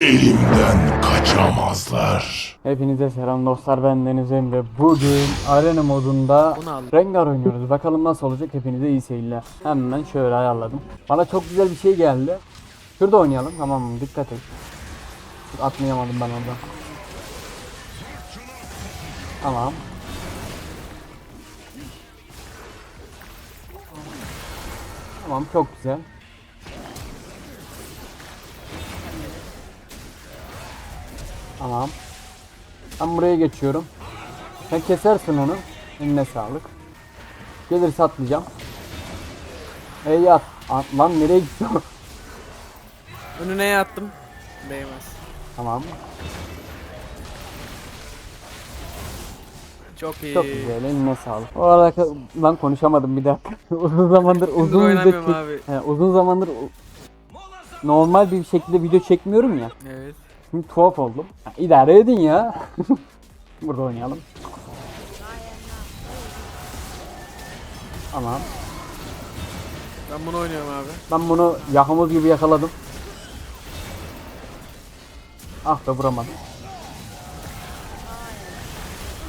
Elimden kaçamazlar. Hepinize selam dostlar ben Deniz Emre. Bugün arena modunda. Rengar oynuyoruz. Bakalım nasıl olacak hepinize iyi seyirler. Hemen şöyle ayarladım. Bana çok güzel bir şey geldi. Şurada oynayalım tamam mı? Dikkat et. Atmayamadım ben orada. Tamam. Tamam çok güzel. Tamam. Ben buraya geçiyorum. Sen kesersin onu. Eline sağlık. Gelirse atlayacağım. Ey yat. At, lan nereye gidiyor? Önüne yattım. Değmez. tamam. Çok iyi. Çok güzel. Eline sağlık. O arada ben konuşamadım bir dakika. uzun zamandır uzun video çek-. He, uzun zamandır normal bir şekilde video çekmiyorum ya. Evet. Şimdi tuhaf oldum. Ha, idare edin ya. Burada oynayalım. Tamam. Ben bunu oynuyorum abi. Ben bunu yakamız gibi yakaladım. Ah be vuramadım.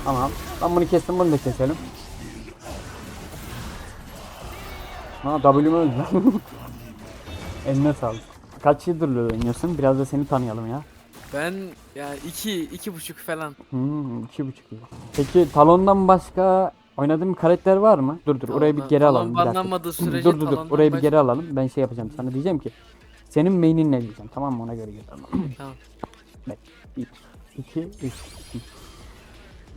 Tamam. Ben bunu kestim bunu da keselim. Ha W'm öldü. Eline sağlık. Kaç yıldır oynuyorsun? Biraz da seni tanıyalım ya. Ben yani iki, iki buçuk falan. Hmm, iki buçuk. Peki Talon'dan başka oynadığın bir karakter var mı? Dur dur oraya bir Talon'dan- geri Talon alalım. bir dakika. banlanmadığı sürece dur dur dur Talon'dan oraya bir baş- geri alalım. Ben şey yapacağım sana diyeceğim ki senin main'in ne diyeceğim tamam mı ona göre alalım. Tamam. 1 2 3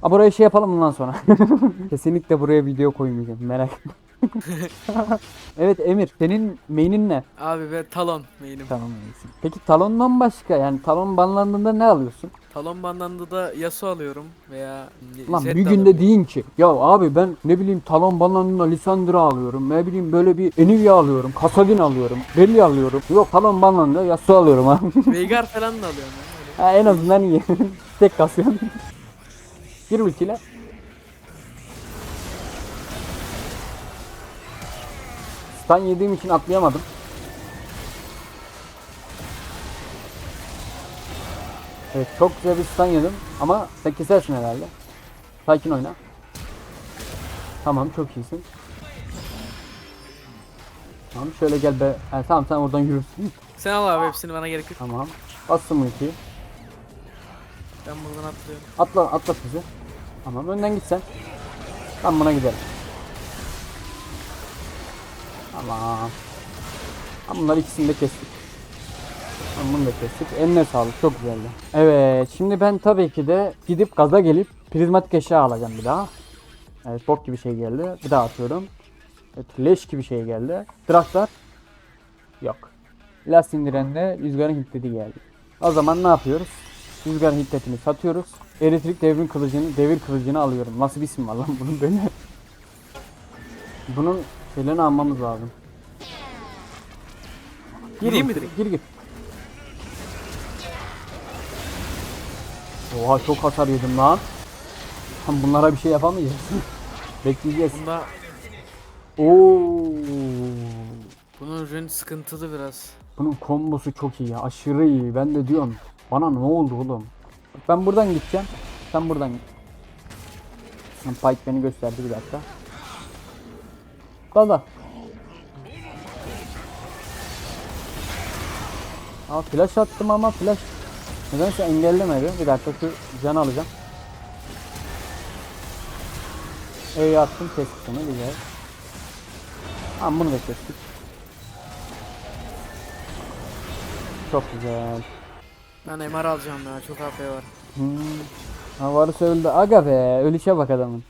Aa buraya şey yapalım bundan sonra. Kesinlikle buraya video koymayacağım merak etme. evet Emir senin main'in ne? Abi ve talon main'im. Tamam iyisin. Peki Talon'dan başka yani Talon banlandığında ne alıyorsun? Talon bandanında da Yasuo alıyorum veya Lan bir de günde deyin ki ya abi ben ne bileyim talon banlandığında Lisandra alıyorum ne bileyim böyle bir Enivia alıyorum Kasadin alıyorum Belli alıyorum yok talon banlandığında Yasuo alıyorum ha Veigar falan da alıyorum. Ha, en azından iyi tek kasıyorum Bir ultiyle Stun yediğim için atlayamadım Evet çok güzel bir stun yedim ama sen kesersin herhalde Sakin oyna Tamam çok iyisin Tamam şöyle gel be ha, Tamam sen oradan yürürsün Sen al abi hepsini bana gerek yok. Tamam Bastım ultiyi Ben buradan atlıyorum. Atla atla bizi. Tamam önden git sen. Ben buna gidelim. Tamam. Tamam bunlar ikisini de kestik. Tamam bunu da kestik. Eline sağlık çok güzeldi. Evet şimdi ben tabii ki de gidip gaza gelip prizmatik eşya alacağım bir daha. Evet bok gibi şey geldi. Bir daha atıyorum. Evet leş gibi şey geldi. Draktar. Yok. Las indirenle rüzgarın hiddeti geldi. O zaman ne yapıyoruz? Rüzgar hiddetini satıyoruz. Elektrik devrin kılıcını, devir kılıcını alıyorum. Nasıl bir isim var lan bunun böyle? Bunun şeylerini almamız lazım. Gireyim mi direkt? Gir gir. Oha çok hasar yedim lan. Lan bunlara bir şey yapamayacağız. Bekleyeceğiz. Bunda Oo. bunun rün sıkıntılı biraz. Bunun kombosu çok iyi ya. Aşırı iyi. Ben de diyorum. Bana ne oldu oğlum? Ben buradan gideceğim. Sen buradan git. Lan Pike beni gösterdi bir dakika. Dal Aa flash attım ama flash nedense engellemedi. Bir dakika şu can alacağım. E'yi attım kestik onu güzel. Tamam bunu da kestik. Çok güzel. Ben MR alacağım ya çok AP var. Hmm. Ha varısı öldü. Aga be. Ölüşe bak adamın.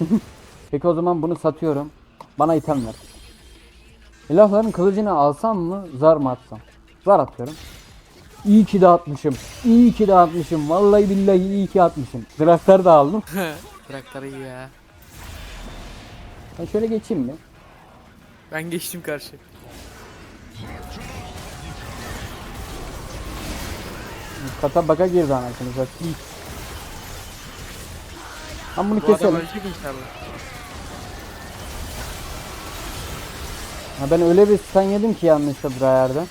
Peki o zaman bunu satıyorum. Bana item ver. İlahların kılıcını alsam mı? Zar mı atsam? Zar atıyorum. İyi ki de atmışım. İyi ki de atmışım. Vallahi billahi iyi ki atmışım. Draftları da aldım. Bırakları iyi ya. Ben şöyle geçeyim mi? Ben geçtim karşı. Kata baka girdi anasını satayım. Ben bunu Bu adam keselim. ölecek inşallah. Ha ben öyle bir stun yedim ki yanlışlıkla bir yerden.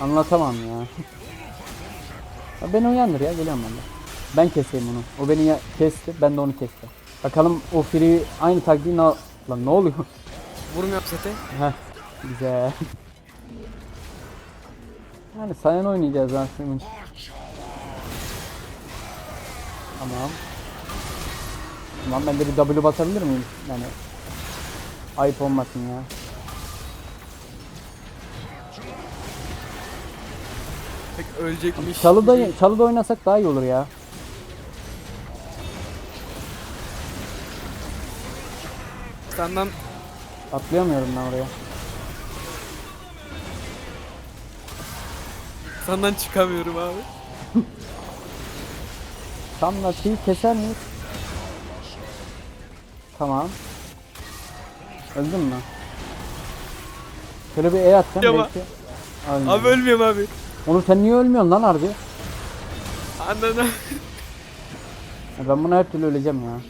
Anlatamam ya. ya beni uyandır ya geliyorum ben de. Ben keseyim onu. O beni ya- kesti ben de onu kestim. Bakalım o free aynı taktiği ne... Lan ne oluyor? Vurmuyorum sete. Heh güzel. Yani sayan oynayacağız aslında. Tamam. Tamam ben de bir W basabilir miyim? Yani ayıp olmasın ya. Pek ölecekmiş. Çalıda gibi. çalıda oynasak daha iyi olur ya. Senden Atlayamıyorum ben oraya. senden çıkamıyorum abi. Tam lastiği keser miyiz? Tamam. Öldün mü? Şöyle bir E atacağım Yapma. belki. Ölmedim. Abi ölmüyorum abi. Oğlum sen niye ölmüyorsun lan harbi? Anladın. Ya Ben buna her türlü öleceğim ya.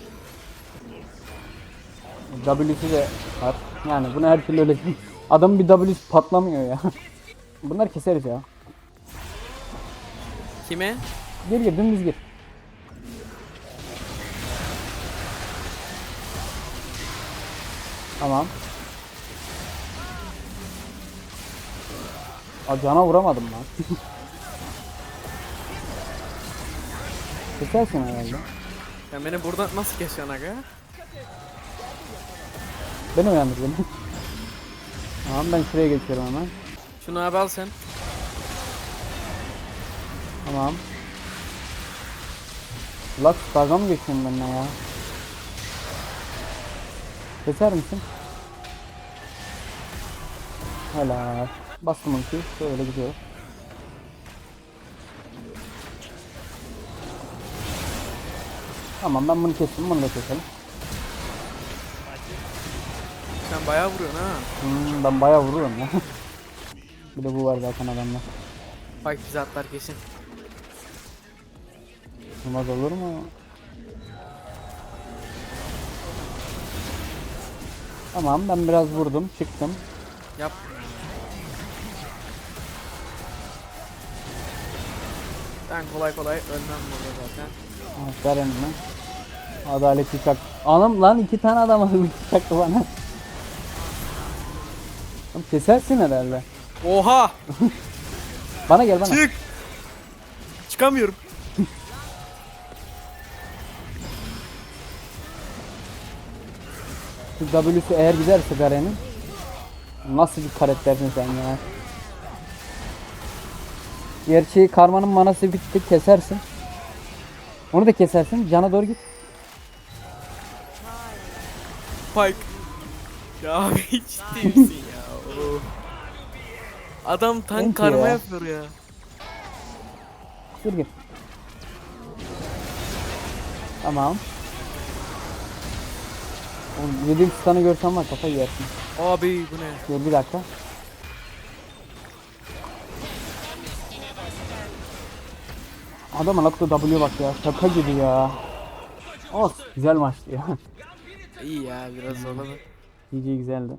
W'si de var. Yani buna her türlü öleceğim. Adamın bir W'si patlamıyor ya. Bunları keseriz ya. Kime? Gir gir dümdüz gir. Tamam. Aa, cana vuramadım lan. Kesersin herhalde. Sen beni buradan nasıl kesiyorsun aga? Beni uyandır beni. tamam ben şuraya geçiyorum hemen. Şunu abi al sen. Tamam. Lux dalga mı geçiyorsun benimle ya? Keser misin? Helal. Bastım ultiyi. Şöyle gidiyoruz. Tamam ben bunu kestim. Bunu da keselim. Sen bayağı vuruyorsun ha. Hmm, ben bayağı vururum ya. Bir de bu var zaten adamda. Bak bize atlar kesin. Olmaz olur mu? Tamam ben biraz vurdum çıktım. Yap. Ben kolay kolay ölmem burada zaten. Aferin lan. Adaleti çak. Anam lan iki tane adam almış çaktı bana. Oğlum Kesersin herhalde. Oha! Bana gel bana. Çık! Çıkamıyorum. Şu W'su eğer giderse Garen'in. Nasıl bir karaktersin sen ya. Gerçi karmanın manası bitti kesersin. Onu da kesersin. Cana doğru git. Spike. Ya abi ciddi misin ya? Oh. Adam tank Neyse karma ya. yapıyor ya. Dur gir. Tamam. Oğlum yediğim stun'ı görsen var kafayı yersin. Abi bu ne? Dur bir dakika. Adamın attığı W bak ya. Şaka gibi ya. Olsun. Güzel maçtı ya. İyi ya biraz zorladı. GG güzeldi.